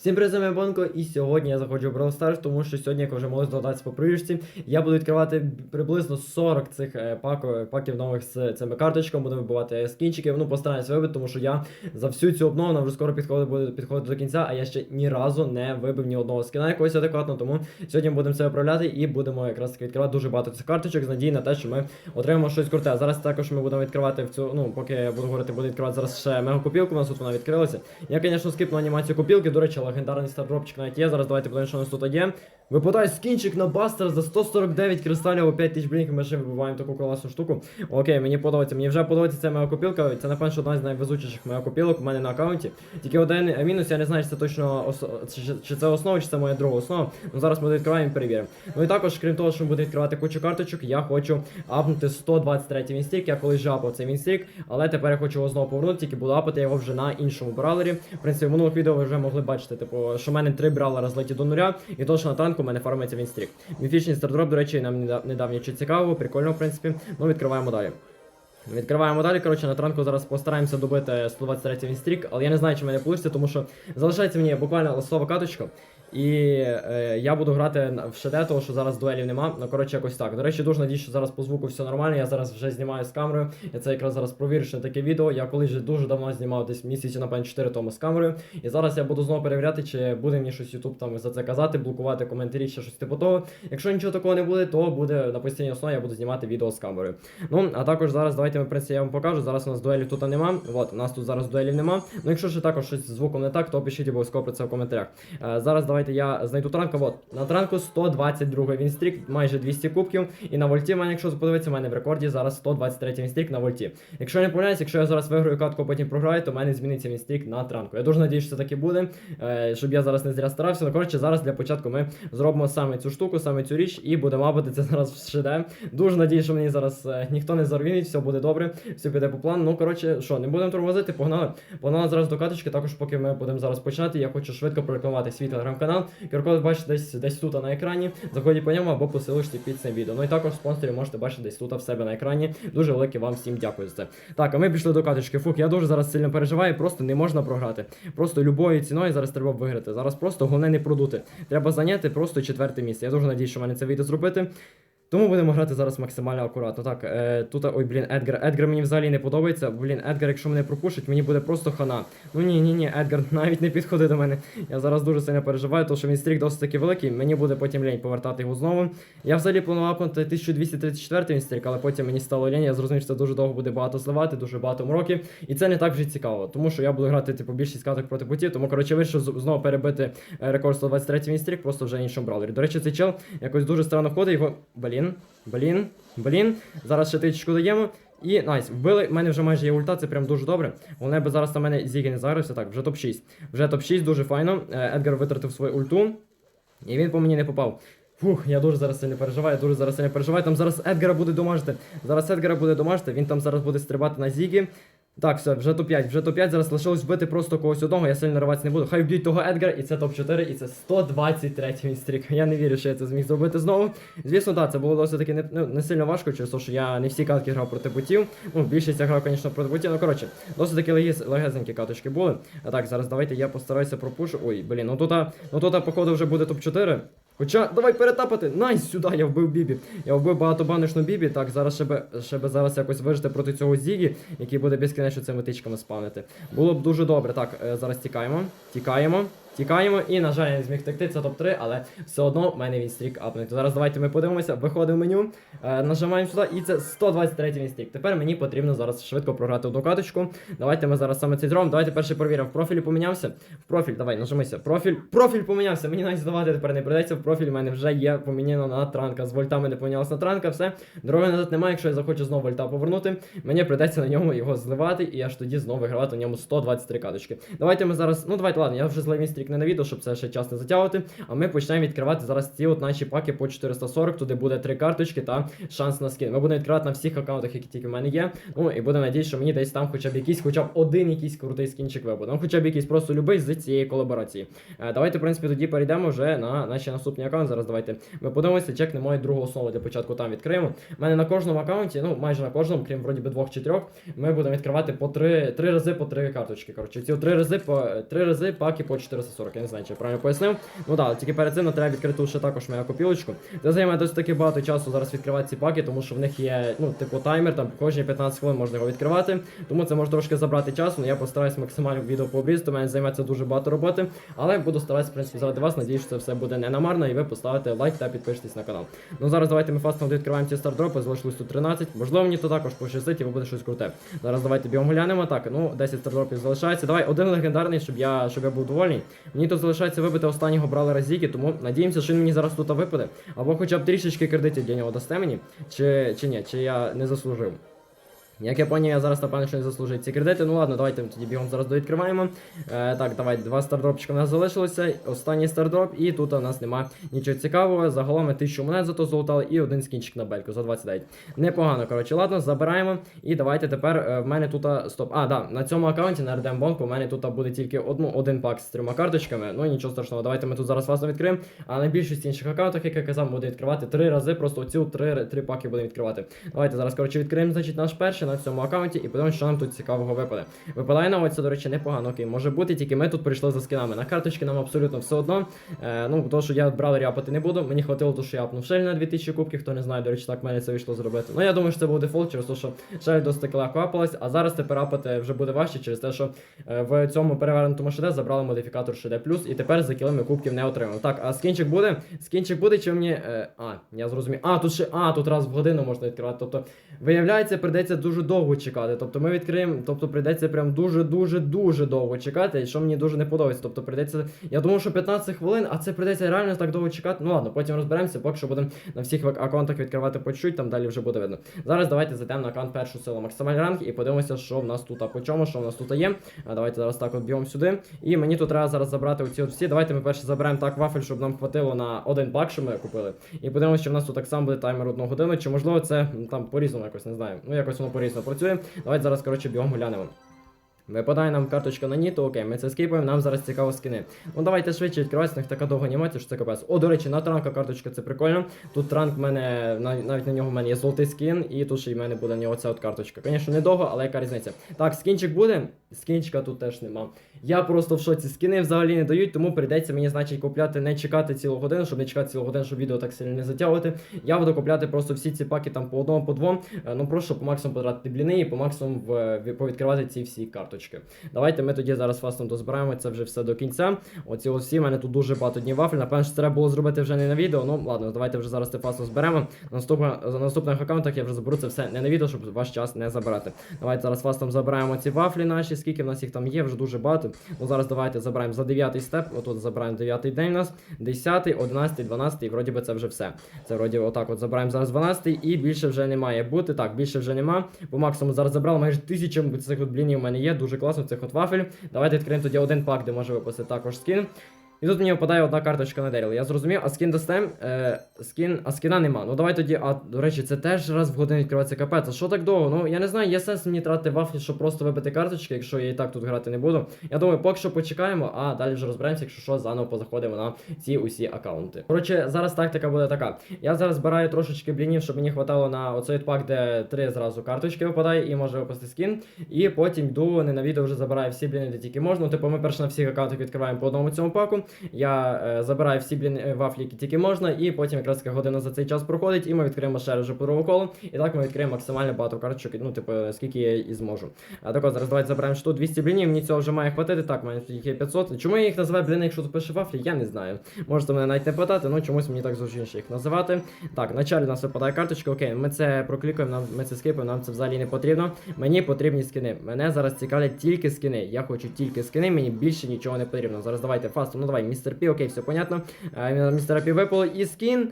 Всім привіт, з вами Бонко, і сьогодні я заходжу в Brawl Stars, тому що сьогодні, як вже могли здогадатися по привірці, я буду відкривати приблизно 40 цих е, пако- паків нових з цими карточками, буду вибивати скінчики, ну постараюсь вибити, тому що я за всю цю обнову нам вже скоро підходить, буде підходити до кінця, а я ще ні разу не вибив ні одного скіна якогось адекватно, тому сьогодні будемо це виправляти і будемо якраз таки відкривати дуже багато цих карточок з надії на те, що ми отримаємо щось круте. Зараз також ми будемо відкривати в цю, ну поки я буду говорити, буду відкривати зараз ще мегакопілку, у нас тут вона відкрилася. Я, звісно, скипну анімацію копілки. До речі, легендарний стардропчик навіть є. Зараз давайте подивимося, що у нас тут є. Випадає скінчик на бастер за 149 кристалів або 5 тисяч блінків. Ми ще вибиваємо таку класну штуку. Окей, мені подобається. Мені вже подобається ця мегакопілка. Це напевно одна з найвезучіших мегакопілок у мене на аккаунті. Тільки один мінус, я не знаю, чи це точно ос... чи, це основа, чи це моя друга основа. Ну зараз ми відкриваємо і перевіримо. Ну і також, крім того, що ми будемо відкривати кучу карточок, я хочу апнути 123 вінстрік. Я колись же апав цей вінстрік, але тепер я хочу його знову повернути, тільки буду апати його вже на іншому бравлері. В принципі, в минулих відео ви вже могли бачити, типу, що в мене три бравлера злеті до нуля, і то, що на танку в мене фармиться вінстрік. Міфічний стардроп, до речі, нам не дав, не нічого цікавого, прикольно, в принципі. Ну, відкриваємо далі. Відкриваємо далі. Коротше, на транку зараз постараємося добити 123 вінстрік, але я не знаю, чи мене вийде, тому що залишається мені буквально лосова каточка. І е, я буду грати в ШД, того що зараз дуелів нема. Ну коротше, якось так. До речі, дуже надіюсь, що зараз по звуку все нормально. Я зараз вже знімаю з камерою. Я це якраз зараз провірю, що таке відео. Я колись вже дуже давно знімав десь місяці, напевно, 4 тому з камерою. І зараз я буду знову перевіряти, чи буде мені щось YouTube там за це казати, блокувати коментарі, чи щось типу того. Якщо нічого такого не буде, то буде на постійній основі, я буду знімати відео з камерою. Ну, а також зараз давайте ми в принципі я вам покажу. Зараз у нас дуелів тут нема. От, у нас тут зараз дуелів нема. Ну, якщо ще також щось звуком не так, то пишіть обов'язково про це в коментарях. Е, зараз давайте я знайду транка. От, на транку 122 вінстрік, майже 200 кубків. І на вольті, мене, якщо подивитися, в мене в рекорді зараз 123 вінстрік на вольті. Якщо не помиляюсь, якщо я зараз виграю катку, а потім програю, то в мене зміниться вінстрік на транку. Я дуже надіюсь, що це таки буде, е, щоб я зараз не зря старався. Ну, коротше, зараз для початку ми зробимо саме цю штуку, саме цю річ, і будемо мабути це зараз в ШД. Дуже надіюсь, що мені зараз е, ніхто не зарвінить, все буде добре, все піде по плану. Ну, коротше, що, не будемо тормозити, погнали. Погнали зараз до каточки, також поки ми будемо зараз починати, я хочу швидко прорекламувати свій телеграм-канал. QR-код бачите десь десь тут на екрані. Заходіть по ньому або по під цим відео. Ну і також спонсорів можете бачити десь тут в себе на екрані. Дуже велике вам всім дякую за це. Так, а ми пішли до каточки. Фух, я дуже зараз сильно переживаю, просто не можна програти. Просто любою ціною зараз треба виграти. Зараз просто головне не продути. Треба зайняти просто четверте місце. Я дуже надію, що мене це вийде зробити. Тому будемо грати зараз максимально акуратно. Так, е, тут, ой, блін, Едгар. Едгар мені взагалі не подобається. Блін, Едгар, якщо мене пропушить, мені буде просто хана. Ну ні, ні, ні, Едгар навіть не підходи до мене. Я зараз дуже сильно переживаю, тому що він стрік досить таки великий. Мені буде потім лінь повертати його знову. Я взагалі планував апнути 1234 він стрік, але потім мені стало лінь. Я зрозумів, що це дуже довго буде багато зливати, дуже багато мроків. І це не так вже цікаво, тому що я буду грати типу більшість каток проти ботів. Тому коротше вирішив знову перебити е, рекорд 123 він стрік, просто вже іншому браулері. До речі, цей чел якось дуже странно ходить. Його. Блін, блін, блін. блін. Зараз ще тичку даємо. І найс, вбили, в мене вже майже є ульта, це прям дуже добре. Головне би зараз на мене Зіги не загрився. Так, вже топ-6. Вже топ-6, дуже файно. Е, Едгар витратив свою ульту. І він по мені не попав. Фух, я дуже зараз сильно переживаю, дуже зараз сильно переживаю. Там зараз Едгара буде домажити. Зараз Едгара буде домажити, він там зараз буде стрибати на Зігі. Так, все, вже топ-5, вже топ-5, зараз лишилось вбити просто когось одного, я сильно рватися не буду. Хай вб'ють того Едгара, і це топ-4, і це 123 він стрік. Я не вірю, що я це зміг зробити знову. Звісно, так, це було досить таки не, ну, не сильно важко, через те, що я не всі катки грав проти ботів. Ну, більшість я грав, звісно, проти ботів. Ну, коротше, досить таки легесенькі каточки були. А так, зараз давайте я постараюся пропушу. Ой, блін, ну тут, ну тут, походу, вже буде топ-4. Хоча, давай перетапати. Найс, сюди, я вбив Бібі. Я вбив багатобаночну Бібі. Так, зараз ще би зараз якось вижити проти цього Зігі, який буде безкінечно цими тичками спавнити. Було б дуже добре. Так, е, зараз тікаємо. Тікаємо. Тікаємо і, на жаль, я не зміг втекти, це топ-3, але все одно в мене він стрік апнути. Зараз давайте ми подивимося, виходимо в меню, е, нажимаємо сюди, і це 123 він стрік. Тепер мені потрібно зараз швидко програти одну каточку. Давайте ми зараз саме цей зробимо. Давайте перше перевіримо. В профілі помінявся. В профіль, давай, нажимайся. Профіль. Профіль помінявся. Мені навіть здавати тепер не придеться. В профіль у мене вже є поміняно на транка. З вольтами не помінялася на транка, все. Дороги назад немає, якщо я захочу знову вольта повернути. Мені придеться на ньому його зливати, і аж тоді знову вигравати на ньому 123 каточки. Давайте ми зараз. Ну давайте, ладно, я вже злив стрік не на відео, щоб це ще час не затягувати. А ми почнемо відкривати зараз ці от наші паки по 440. Туди буде три карточки та шанс на скін. Ми будемо відкривати на всіх аккаунтах, які тільки в мене є. Ну і будемо надіятися, що мені десь там хоча б якийсь, хоча б один якийсь крутий скінчик випаде. Ну хоча б якийсь просто любий з цієї колаборації. Е, давайте, в принципі, тоді перейдемо вже на наші наступні аккаунти. Зараз давайте ми подивимося, чекнемо мою другу основу для початку там відкриємо. У мене на кожному аккаунті, ну майже на кожному, крім вроді би двох чи трьох, ми будемо відкривати по три, три рази по три карточки. Коротше, ці три рази по три рази паки по 440. 240, я не знаю, чи я правильно пояснив. Ну так, тільки перед цим треба відкрити ще також мою копілочку. Це займає досить таки багато часу зараз відкривати ці паки, тому що в них є, ну, типу, таймер, там кожні 15 хвилин можна його відкривати. Тому це може трошки забрати часу, але я постараюсь максимально відео пообрізати, у мене займеться дуже багато роботи. Але буду старатися, в принципі, заради вас. Надіюсь, що це все буде не намарно, і ви поставите лайк та підпишетесь на канал. Ну зараз давайте ми фастом відкриваємо ці стардропи, залишилось тут 13. Можливо, мені то також пощастить і буде щось круте. Зараз давайте бігом глянемо. Так, ну 10 стардропів залишається. Давай один легендарний, щоб я щоб я був довольний. Мені тут залишається вибити останнього брали разіки, тому надіємося, що він мені зараз тут випаде. Або хоча б трішечки кредитів для нього дасте мені, чи, чи ні, чи я не заслужив. Як я поняв, я зараз напевно що не заслужив ці кредити. Ну ладно, давайте тоді бігом зараз довідкриваємо. Е, так, давай, два стардропчика у нас залишилося. Останній стардроп, і тут у нас нема нічого цікавого. Загалом ми 1000 монет за то золотали і один скінчик на бельку за 29. Непогано, коротше, ладно, забираємо. І давайте тепер е, в мене тут. Стоп. А, да, на цьому аккаунті на RDM Bank у мене тут буде тільки одну, один пак з трьома карточками. Ну нічого страшного, давайте ми тут зараз вас відкриємо. А на більшості інших аккаунтах, як я казав, буде відкривати три рази. Просто оці три, три паки будемо відкривати. Давайте зараз, коротше, відкриємо, значить, наш перший на цьому аккаунті і подивимося, що нам тут цікавого випаде. Випадає нам це, до речі, непогано, окей, може бути, тільки ми тут прийшли за скинами. На карточки нам абсолютно все одно. Е, ну, тому що я брали ряпати не буду. Мені хватило, то, що я апнув шель на 2000 кубків, хто не знає, до речі, так мене це вийшло зробити. Ну, я думаю, що це був дефолт через те, що шель досить легко апалась, а зараз тепер апати вже буде важче через те, що е, в цьому перевернутому ШД забрали модифікатор ШД+, і тепер за кіли ми кубків не отримали. Так, а скінчик буде? Скінчик буде, чи мені. Е, а, я зрозумів. А, тут ще. А, тут раз в годину можна відкривати. Тобто, виявляється, прийдеться дуже довго чекати. Тобто ми відкриємо, тобто прийдеться прям дуже-дуже-дуже довго чекати, і що мені дуже не подобається. Тобто прийдеться. Я думав, що 15 хвилин, а це прийдеться реально так довго чекати. Ну ладно, потім розберемося, поки що будемо на всіх аккаунтах відкривати по чуть, там далі вже буде видно. Зараз давайте зайдемо на аккаунт першу силу максимальний ранг і подивимося, що в нас тут а по чому, що в нас тут є. А давайте зараз так от б'ємо сюди. І мені тут треба зараз забрати оці от всі. Давайте ми перше заберемо так вафель, щоб нам хватило на один пак, що ми купили. І подивимося, що в нас тут так само буде таймер одну годину, чи можливо це там по-різному якось не знаю. Ну якось воно по-різному працює. Давайте зараз, коротше, бігом глянемо. Випадає нам карточка на ні, окей, ми це скіпаємо, нам зараз цікаво скини. Ну давайте швидше відкриватися, них така довга анімація, що це капець. О, до речі, на транка карточка це прикольно. Тут транк в мене, навіть на нього в мене є золотий скін, і тут ще й в мене буде на нього ця от карточка. Звісно, недовго, але яка різниця. Так, скінчик буде, скінчика тут теж нема. Я просто в шоці. Скини взагалі не дають, тому прийдеться мені, значить, купляти, не чекати цілу годину, щоб не чекати цілу годину, щоб відео так сильно не затягувати. Я буду купляти просто всі ці паки там по одному, по двом. е, Ну просто по максимуму потратити бліни і по максимуму повідкривати ці всі карточки. Давайте ми тоді зараз фастом дозбираємо це вже все до кінця. Оці ось всі, мене тут дуже багато днів вафель. Напевно, що треба було зробити вже не на відео. Ну ладно, давайте вже зараз це фастом зберемо. Наступна, за наступних аккаунтах я вже заберу це все не на відео, щоб ваш час не забирати. Давайте зараз фастом забираємо ці вафлі наші. Скільки в нас їх там є, вже дуже багато. Ну зараз давайте забираємо за 9 степ. Отут забираємо 9 день у нас, 10, 11, 12, і вроді би це вже все. Це вроді отак от забираємо зараз 12 і більше вже не має бути. Так, більше вже нема. Бо максимум зараз забрали майже тисячу цих от блінів у мене є. Дуже класно цих от вафель. Давайте відкриємо тоді один пак, де може випустити також скін. І тут мені випадає одна карточка на Деріл. Я зрозумів, а скін дастем, е, скін, а скіна нема. Ну давай тоді, а до речі, це теж раз в годину відкривається капець. А що так довго? Ну я не знаю, є сенс мені тратити вафлі, щоб просто вибити карточки, якщо я і так тут грати не буду. Я думаю, поки що почекаємо, а далі вже розберемося, якщо що, заново позаходимо на ці усі аккаунти. Коротше, зараз тактика буде така. Я зараз збираю трошечки блінів, щоб мені хватало на оцей пак, де три зразу карточки випадає, і може випасти скін. І потім йду, не на відео вже забираю всі бліни, де тільки можна. Ну, Типу, ми перше на всіх аккаунтах відкриваємо по одному цьому паку. Я е, забираю всі блін е, вафлі, які тільки можна, і потім якраз така година за цей час проходить, і ми відкриємо ще раз другому колу. І так ми відкриємо максимально багато карточок, ну, типу, скільки я і зможу. А так зараз давайте забираємо що тут 200 блінів, мені цього вже має хватити. Так, тут їх є 500. Чому я їх називаю бліни, якщо тут пише вафлі, я не знаю. Можете мене навіть не питати, ну чомусь мені так зручніше їх називати. Так, вначалі у нас випадає карточка, окей, ми це проклікаємо, нам ми це скипаємо, нам це взагалі не потрібно. Мені потрібні скини. Мене зараз цікавлять тільки скини. Я хочу тільки скини, мені більше нічого не потрібно. Зараз давайте фасту, ну давай, містер Пі, окей, все понятно. Е, Містер Пі випало і скін.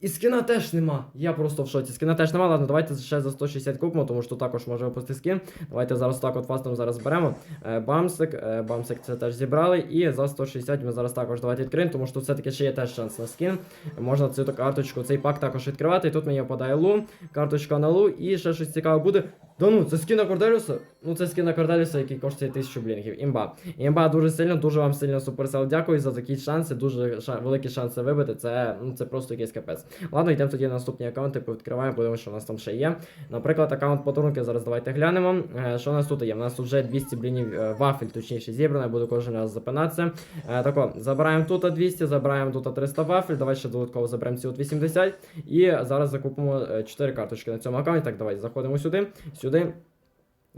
І скіна теж нема. Я просто в шоці. Скіна теж нема. Ладно, давайте ще за 160 купимо, тому що також може випусти скін. Давайте зараз так от фастом зараз беремо. Е, бамсик, е, бамсик це теж зібрали. І за 160 ми зараз також давайте відкриємо, тому що все-таки ще є теж шанс на скін. Можна цю карточку, цей пак також відкривати. І тут мені впадає лу, карточка на лу, і ще щось цікаве буде. Да ну, це скін на Корделюса? Ну це скін на Корделюса, який коштує 1000 блінгів. Імба. Імба дуже сильно, дуже вам сильно суперсел. Дякую за такі шанси, дуже ша- великі шанси вибити. Це, ну, це просто якийсь капець. Ладно, йдемо тоді на наступні аккаунти, відкриваємо, подивимося, що у нас там ще є. Наприклад, аккаунт подарунки зараз давайте глянемо. Е, Що у нас тут є? У нас вже 200 блінів е, вафель, точніше, зібрано, я буду кожен раз запинатися. Е, Тако, забираємо тут 200, забираємо тут 300 вафель, давай ще додатково заберемо ці от 80. І зараз закупимо 4 карточки на цьому аккаунті. Так, давайте заходимо сюди, сюди.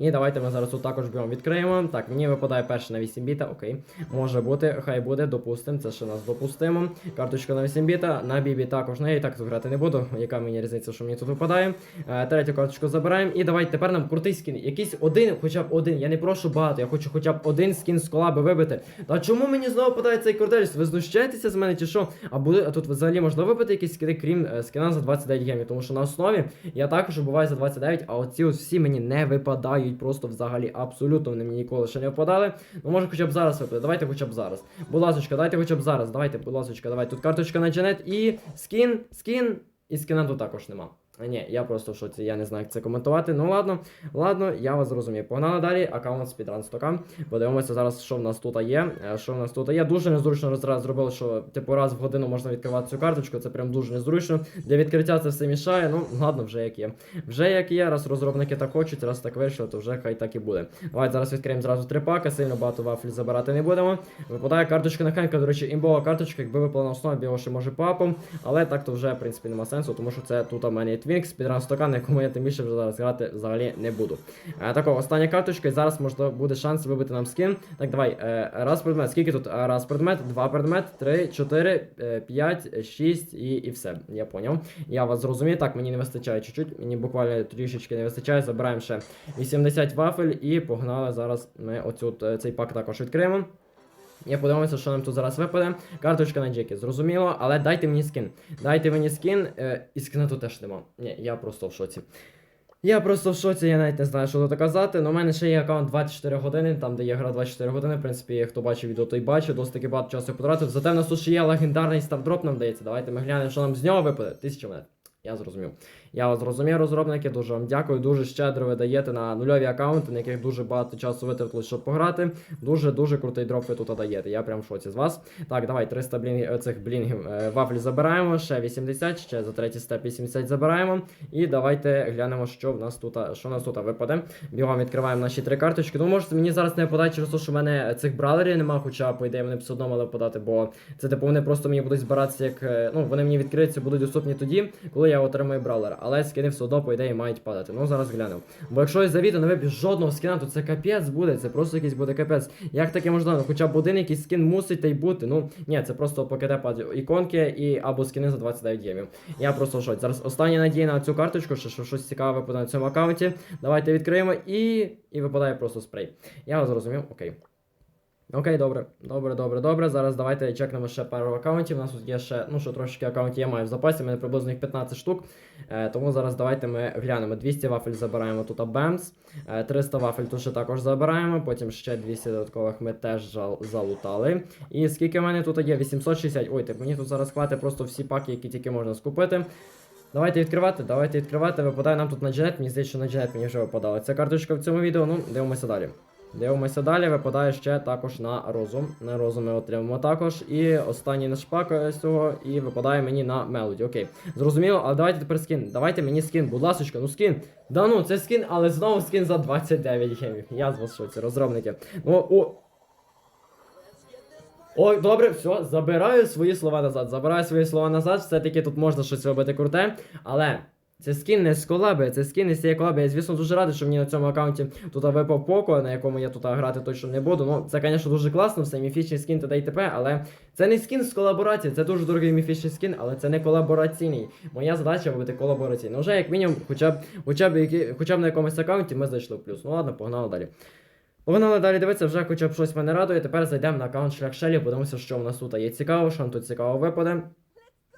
І давайте ми зараз тут також бігом відкриємо. Так, мені випадає перше на 8 біта, окей. Може бути, хай буде, допустимо, це ще нас допустимо. Карточка на 8 біта, на бібі також, я і так тут грати не буду. Яка мені різниця, що мені тут випадає. Е, третю карточку забираємо. І давайте тепер нам крутий скін. Якийсь один, хоча б один. Я не прошу багато, я хочу хоча б один скін з колаби вибити. Та чому мені знову випадає цей корделіс? Ви знущаєтеся з мене чи що? А буде тут взагалі можливо вибити якісь скини, крім е, скіна за 29 гемів, тому що на основі я також буваю за 29, а оці ось всі мені не випадають просто взагалі абсолютно вони мені ніколи ще не впадали. Ну може хоча б зараз випаде. Давайте хоча б зараз. Будь ласочка, дайте хоча б зараз. Давайте, будь ласочка, давайте. Тут карточка на Джанет і скін, скін, і скіна тут також нема. Ні, я просто в шоці, я не знаю, як це коментувати. Ну ладно, ладно, я вас зрозумів. Погнали далі, аккаунт Speedrun 100 Подивимося зараз, що в нас тут є. Е, Що в нас тут є. Дуже незручно зараз зробили, що типу раз в годину можна відкривати цю карточку. Це прям дуже незручно. Для відкриття це все мішає. Ну, ладно, вже як є. Вже як є, раз розробники так хочуть, раз так вирішили, то вже хай так і буде. Давайте зараз відкриємо зразу три паки, сильно багато вафлі забирати не будемо. Випадає карточка на Хенка, до речі, імбова карточка, якби випала на основі, біло ще може папом. Але так то вже, в принципі, нема сенсу, тому що це тут у мене є Твінкс, спідран стакан, якому я тим більше вже зараз грати взагалі не буду. Е, тако, остання карточка, і зараз можливо буде шанс вибити нам скін. Так, давай, е, раз предмет. Скільки тут? Е, Раз предмет, два предмет, три, чотири, п'ять, шість і, і все. Я поняв. Я вас зрозумів. Так, мені не вистачає чуть-чуть, мені буквально трішечки не вистачає. Забираємо ще 80 вафель і погнали зараз. Ми оцю цей пак також відкриємо. Я подивимося, що нам тут зараз випаде. Карточка на Джекі, зрозуміло, але дайте мені скін. Дайте мені скін, е, і скіна тут теж нема. Ні, я просто в шоці. Я просто в шоці, я навіть не знаю, що тут казати. Ну, у мене ще є аккаунт 24 години, там де я грав 24 години. В принципі, хто бачив відео, той бачив, досить таки багато часу потратив. Зате в нас тут ще є легендарний стардроп, нам дається. Давайте ми глянемо, що нам з нього випаде. Тисяча монет. Я зрозумів. Я вас зрозумів, розробники, дуже вам дякую. Дуже щедро ви даєте на нульові аккаунти, на яких дуже багато часу витратили, щоб пограти. Дуже дуже крутий дроп ви тут даєте. Я прям в шоці з вас. Так, давай 300 блін... цих блінгів е, вафлі забираємо. Ще 80, ще за третій степ 80 забираємо. І давайте глянемо, що в нас тут, що в нас тут випаде. Бігом відкриваємо наші три карточки. Ну, може, мені зараз не випадає через те, що в мене цих браулерів нема, хоча, по ідеї, вони б все одно мали подати, бо це типу вони просто мені будуть збиратися як. е, Ну, вони мені відкриються, будуть доступні тоді, коли я отримаю браулер. Але скини все одно, по ідеї, мають падати. Ну, зараз глянемо. Бо якщо із за відео не виб'є жодного скіна, то це капець буде, це просто якийсь буде капець. Як таке можливо? Хоча б один якийсь скін мусить та й бути. Ну, ні, це просто покиде падають іконки і або скини за 29 гемів. Я просто в шоці. Зараз остання надія на цю карточку, що, що щось цікаве випадає на цьому аккаунті. Давайте відкриємо і. І випадає просто спрей. Я зрозумів, окей. Окей, добре, добре, добре, добре. Зараз давайте чекнемо ще пару аккаунтів. У нас тут є ще, ну що трошки аккаунтів я маю в запасі, у мене приблизно їх 15 штук. Е, тому зараз давайте ми глянемо. 200 вафель забираємо тут Бемс. Е, 300 вафель тут ще також забираємо. Потім ще 200 додаткових ми теж залутали. І скільки в мене тут є? 860. Ой, так мені тут зараз хватить просто всі паки, які тільки можна скупити. Давайте відкривати, давайте відкривати. Випадає нам тут на джет. Мені здається, що на джет мені вже випадала. Ця карточка в цьому відео. Ну, дивимося далі. Дивимося далі, випадає ще також на розум. На розум ми отримаємо також. І останній наш пак е, цього, і випадає мені на мелоді. Окей. Зрозуміло, але давайте тепер скін. Давайте мені скін, будь ласочка, ну скін. Да ну, це скін, але знову скін за 29 гемів. Я з вас шоці, розробники. Ну, о. Ой, добре, все, забираю свої слова назад. Забираю свої слова назад. Все-таки тут можна щось робити круте, але. Це скін з колаби, це скін не з цієї колаби. Я, звісно, дуже радий, що мені на цьому аккаунті тут випав Поко, на якому я тут грати точно не буду. Ну, це, звісно, дуже класно, все міфічний скін т.д. і т.п., але це не скін з колаборації, це дуже дорогий міфічний скін, але це не колабораційний. Моя задача бути колабораційним. Ну, вже як мінімум, хоча б, хоча б, хоча б на якомусь аккаунті ми зайшли в плюс. Ну ладно, погнали далі. Погнали далі дивитися, вже хоча б щось мене радує. Тепер зайдемо на аккаунт Шлях Шелі, подивимося, що в нас тут є цікаво, що нам тут цікаво випаде.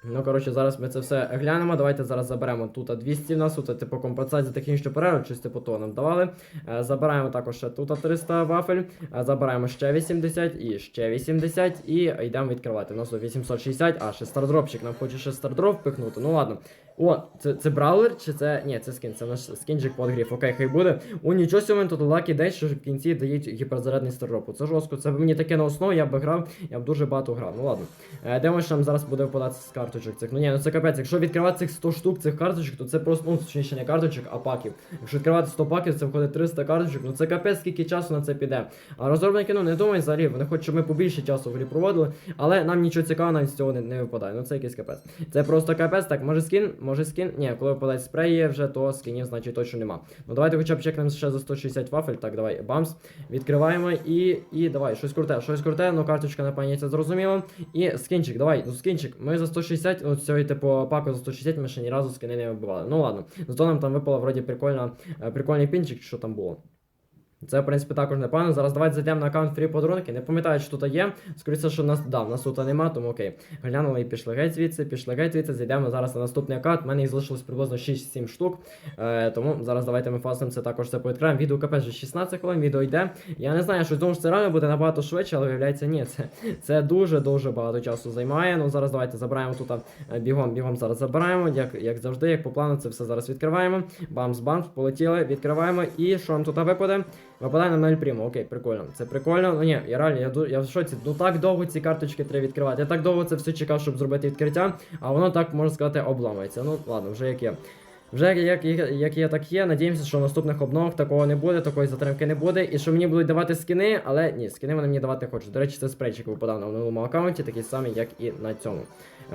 Ну, коротше, зараз ми це все глянемо. Давайте зараз заберемо тут 200 в нас, тут типу компенсація за технічну перерву, щось типу того нам давали. Е, забираємо також тут 300 вафель, е, забираємо ще 80 і ще 80 і йдемо відкривати. У нас 860, а ще стардропчик, нам хоче ще стардроп впихнути. Ну ладно. О, це, це браулер чи це. Ні, це скін, це наш скінчик под гриф. Окей, хай буде. О, нічого у мене тут лакі день, що в кінці дають гіперзарядний стардроп. Це жорстко. Це б мені таке на основу, я б грав, я б дуже багато грав. Ну ладно. Е, Дивимося, що нам зараз буде випадати з карточок цих. Ну ні, ну це капець. Якщо відкривати цих 100 штук цих карточок, то це просто, ну, точніше не карточок, а паків. Якщо відкривати 100 паків, це входить 300 карточок, ну це капець, скільки часу на це піде. А розробники, ну не думають взагалі, вони хочуть, щоб ми побільше часу в грі проводили, але нам нічого цікавого навіть з цього не, не випадає. Ну це якийсь капець. Це просто капець. Так, може скін, може скін. Ні, коли випадають спреї вже, то скінів, значить точно нема. Ну давайте хоча б чекнемо ще за 160 вафель. Так, давай, бамс. Відкриваємо і. І давай, щось круте, щось круте, ну карточка, напевно, це зрозуміло. І скінчик, давай, ну скінчик. Ми за 160, ну цього типу паку за 160 ми ще ні разу скини не вибивали. Ну ладно. Зато нам там випало вроді прикольно, е, прикольний пінчик, що там було. Це, в принципі, також непогано. Зараз давайте зайдемо на аккаунт фрі подарунки. Не пам'ятаю, що тут є. Скоріше, що нас да, в нас тут нема, тому окей. Глянули і пішли геть звідси, пішли геть звідси. Зайдемо зараз на наступний аккаунт. У мене їх залишилось приблизно 6-7 штук. Е, тому зараз давайте ми фастом це також це повідкриємо. Відео КП вже 16 хвилин, відео йде. Я не знаю, що думаю, що це реально буде набагато швидше, але виявляється, ні. Це, це дуже-дуже багато часу займає. Ну зараз давайте забираємо тут е, бігом, бігом зараз забираємо. Як, як завжди, як по плану, це все зараз відкриваємо. Бамс-бамс, полетіли, відкриваємо. І що нам тут випаде? Випадає на 0 прямо, окей, прикольно. Це прикольно. Ну ні, я реально, я, я в шоці. Ну так довго ці карточки треба відкривати. Я так довго це все чекав, щоб зробити відкриття, а воно так, можна сказати, обламується. Ну, ладно, вже як є. Вже як, як, як є, так є. Надіємося, що в наступних обновах такого не буде, такої затримки не буде. І що мені будуть давати скини, але ні, скини вони мені давати хочуть. До речі, це спрейчик випадав на минулому аккаунті, такий самий, як і на цьому.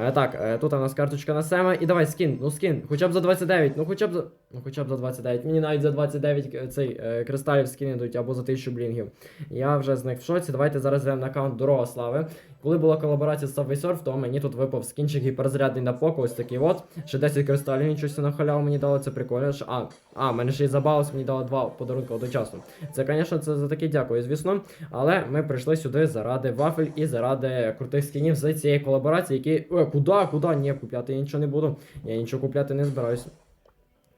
Е, так, е, тут у нас карточка на Сема. І давай скін, ну скін, хоча б за 29, ну хоча б за. Ну хоча б за 29. Мені навіть за 29 цей е, кристалів скін ідуть або за 1000 блінгів. Я вже з них в шоці. Давайте зараз зайдемо на аккаунт Дорога Слави. Коли була колаборація з Surf, то мені тут випав скінчик гіперзарядний на поко, ось такий от. Ще 10 кристалів, нічого на халяву мені дало, це прикольно. А, а, мене ще й забалось, мені дало два подарунки одночасно. Це, звісно, це за таке дякую, звісно. Але ми прийшли сюди заради вафель і заради крутих скінів з цієї колаборації, які. Е, куди, куди? Ні, купляти я нічого не буду. Я нічого купляти не збираюся.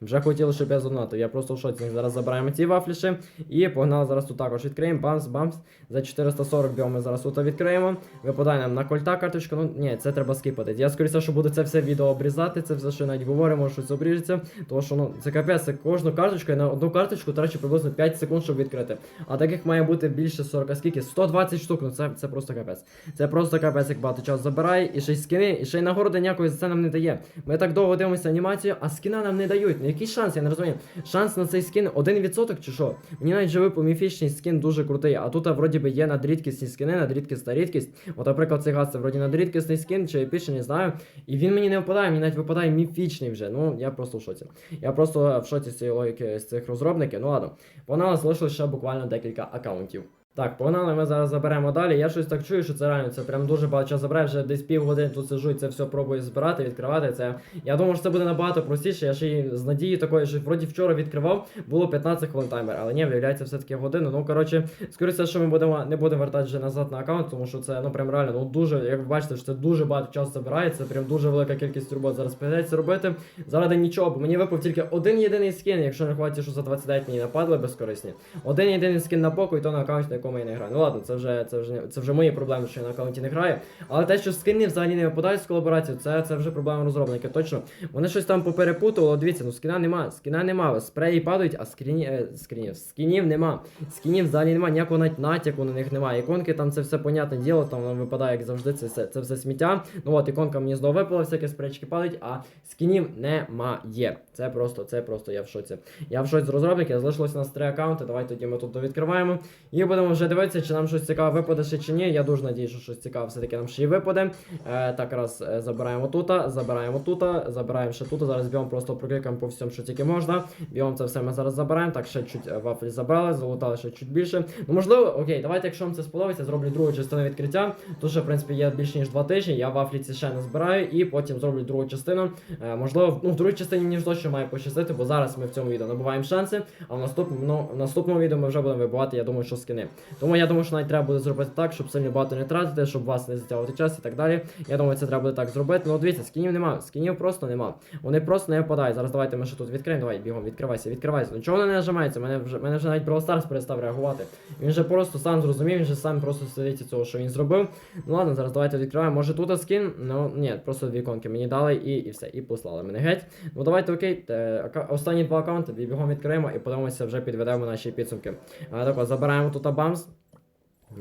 Вже хотіли, щоб я задонатив. Я просто в шоці. Зараз забираємо ці вафліші. І погнали зараз тут також відкриємо. Бамс, бамс. За 440 біом ми зараз тут відкриємо. Випадає нам на кольта карточку. Ну ні, це треба скипати. Я скоріше, що буду це все відео обрізати. Це все, що навіть говоримо, щось обріжеться. Тому що ну це капець, це кожну карточку. Я на одну карточку трачу приблизно 5 секунд, щоб відкрити. А таких має бути більше 40. Скільки? 120 штук. Ну це, це просто капець. Це просто капець, як багато часу забирає. І ще й скини, і ще й нагороди ніякої за це нам не дає. Ми так довго дивимося анімацію, а скіна нам не дають. Який шанс, я не розумію. Шанс на цей скін 1% чи що? Мені навіть же випав міфічний скін дуже крутий. А тут вроді би є надрідкісні скини, надрідкість та рідкість. От, наприклад, цей газ це вроді надрідкісний скін чи епічний, не знаю. І він мені не випадає, мені навіть випадає міфічний вже. Ну, я просто в шоці. Я просто в шоці з цієї логіки з цих розробників. Ну ладно. Погнали, залишилось ще буквально декілька аккаунтів. Так, погнали, ми зараз заберемо далі. Я щось так чую, що це реально це прям дуже багато часу забирає. Вже десь півгодини тут сижу і це все пробую збирати, відкривати. Це я думаю, що це буде набагато простіше. Я ще й з надією такою, що вроді вчора відкривав, було 15 хвилин таймер, але ні, виявляється, все-таки годину. Ну коротше, скоріше, що ми будемо не будемо вертати вже назад на аккаунт, тому що це ну прям реально ну дуже, як ви бачите, що це дуже багато часу забирає. Це прям дуже велика кількість робот зараз прийдеться робити. Заради нічого, бо мені випав тільки один єдиний скін, якщо не рахувати, що за 29 мені нападали безкорисні. Один єдиний скін на поку, і то на аккаунті, на якому я не граю. Ну ладно, це вже це вже це вже мої проблеми, що я на аккаунті не граю. Але те, що скини взагалі не випадають з колаборації, це, це вже проблема розробників. Точно. Вони щось там поперепутували. Дивіться, ну скіна нема, скіна нема. Спреї падають, а скріні, е, скрінів, скінів нема. Скінів взагалі нема, ніякого навіть натяку на них немає. Іконки там це все понятне діло, там воно випадає, як завжди, це все, це все сміття. Ну от іконка мені знову випала, всякі спречки падають, а скінів немає. Це просто, це просто я в шоці. Я в шоці з розробників, залишилось у нас три аккаунти. Давайте тоді ми тут довідкриваємо. І будемо вже дивитися, чи нам щось цікаве випаде ще чи ні. Я дуже надію, що щось цікаве все-таки нам ще й випаде. Е, так, раз е, забираємо тут, забираємо тут, забираємо ще тут. Зараз біом просто прокликаємо по всьому, що тільки можна. Біом це все ми зараз забираємо. Так, ще чуть е, вафлі забрали, залутали ще чуть більше. Ну можливо, окей, давайте, якщо вам це сподобається, зроблю другу частину відкриття. Тут ще, в принципі, є більше ніж два тижні. Я вафлі ці ще не збираю і потім зроблю другу частину. Е, можливо, ну в другій частині мені ж точно має пощастити, бо зараз ми в цьому відео набуваємо шанси, а в наступному, ну, в наступному відео ми вже будемо вибивати, я думаю, що скини. Тому я думаю, що навіть треба буде зробити так, щоб сильно багато не тратити, щоб вас не затягувати час і так далі. Я думаю, це треба буде так зробити. Ну, дивіться, скінів нема, скінів просто нема. Вони просто не випадають. Зараз давайте ми ще тут відкриємо. Давай, бігом, відкривайся, відкривайся. Ну чого вони не нажимається? Мене вже мене вже навіть Brawl Stars перестав реагувати. Він же просто сам зрозумів, він же сам просто сидить цього, що він зробив. Ну ладно, зараз давайте відкриваємо. Може тут скін? Ну ні, просто дві іконки мені дали і, і все, і послали мене геть. Ну давайте окей. Е, ака- останні два аккаунти, бігом відкриємо і подивимося, вже підведемо наші підсумки. А, так, забираємо тут бамс.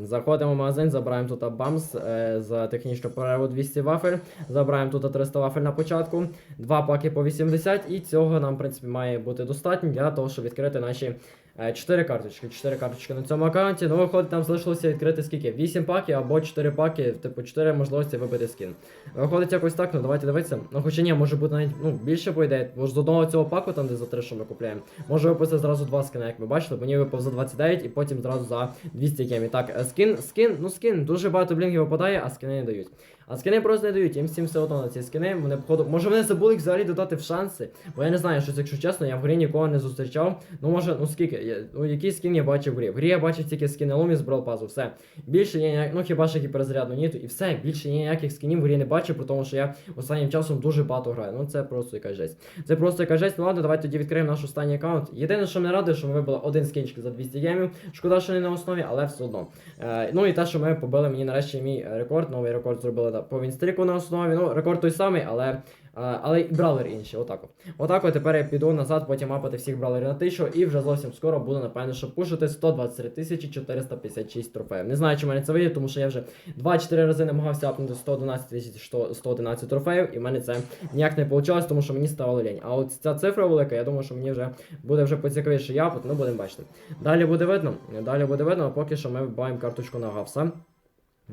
Заходимо в магазин, забираємо тут бамс е, за технічну перерву 200 вафель. Забираємо тут 300 вафель на початку, два паки по 80, і цього нам, в принципі, має бути достатньо для того, щоб відкрити наші 4 карточки. 4 карточки на цьому аккаунті. Ну, виходить, нам залишилося відкрити скільки? 8 паків або 4 паки, типу 4 можливості вибити скін. Виходить якось так, ну давайте дивитися. Ну, хоча ні, може бути навіть ну, більше по ідеї, бо з одного цього паку, там де за 3, що ми купляємо, може випустити зразу два скини, як ви бачили, мені випав за 29 і потім зразу за 200 кемі. Так, е, скін, скін, ну скін, дуже багато блінгів випадає, а скини не дають. А скини просто не дають, їм всім все одно на ці скини. Вони походу. Може вони забули взагалі додати в шанси. Бо я не знаю, що якщо чесно, я в грі нікого не зустрічав. Ну може, ну скільки, я, ну який скін я бачив в грі. В грі я бачив тільки скини Лумі з Brawl Pass, все. Більше я ну хіба які перезарядну ніту, і все, більше я ніяких скінів в грі не бачив, про тому що я останнім часом дуже багато граю. Ну це просто якась жесть. Це просто якась жесть. Ну ладно, давайте тоді відкриємо наш останній аккаунт. Єдине, що мене радує, що ми вибили один скінчик за 200 гемів. Шкода, що не на основі, але все одно. Е, ну і те, що ми побили мені нарешті мій рекорд, новий рекорд зробили по Вінстріку на основі. Ну, рекорд той самий, але. Але і бравлери інші, отак от. Тепер я піду назад, потім мапати всіх бравлерів на 1000 і вже зовсім скоро буду, напевно, що пушити 123 456 трофеїв. Не знаю, чи мене це вийде, тому що я вже 2-4 рази намагався апнути 111 111 трофеїв, і в мене це ніяк не вийшло, тому що мені ставало лінь. А от ця цифра велика, я думаю, що мені вже буде вже поцікавіше япут, ну будемо бачити. Далі буде видно, далі буде видно, а поки що ми вбиваємо карточку на гавса.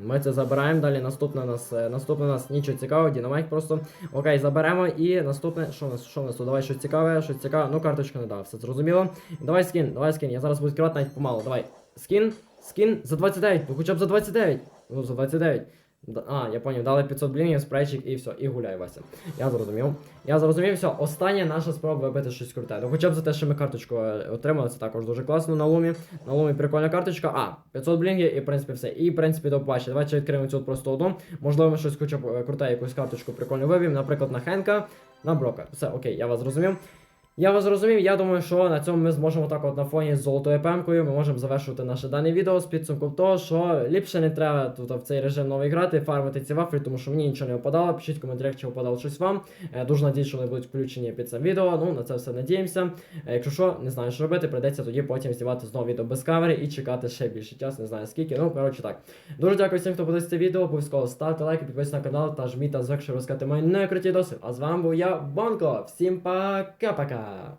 Ми це забираємо. Далі наступне нас, е, наступне нас нічого цікавого, дінамайк просто. Окей, заберемо. І наступне, що у нас, що у нас тут? Давай щось цікаве, щось цікаве. Ну, карточку не дав, все зрозуміло. Давай скін, давай скін. Я зараз буду відкривати навіть помалу. Давай. Скін, скін за 29, ну хоча б за 29. Ну, за 29. А, я поняв, дали 500 блінів, спрейчик і все, і гуляй, Вася. Я зрозумів. Я зрозумів, все. Остання наша спроба вибити щось круте. Ну хоча б за те, що ми карточку е, отримали, це також дуже класно на лумі. На лумі прикольна карточка. А, 500 блінгів і в принципі все. І в принципі до побачення. Давайте відкриємо цю просто одну. Можливо, ми щось хоча б е, круте, якусь карточку прикольно виб'ємо, наприклад, на Хенка, на Брока. Все, окей, я вас зрозумів. Я вас зрозумів, я думаю, що на цьому ми зможемо так от на фоні з золотою пемкою. Ми можемо завершувати наше дане відео з підсумком того, що ліпше не треба тут в цей режим новий грати, фармити ці вафлі, тому що мені нічого не випадало. Пишіть в коментарях, чи випадало щось вам. Е, Дуже надіюсь, що вони будуть включені під цим відео. Ну, на це все надіємося. Е, Якщо що, не знаю, що робити, прийдеться тоді потім знімати знову відео без камери і чекати ще більше часу, не знаю скільки. Ну, коротше так. Дуже дякую всім, хто подивився це відео. Обов'язково ставте лайки, підписуйтесь на канал та жміть та звик, щоб розказати мої найкруті досвід. А з вами був я, Бонко. Всім пока-пока! uh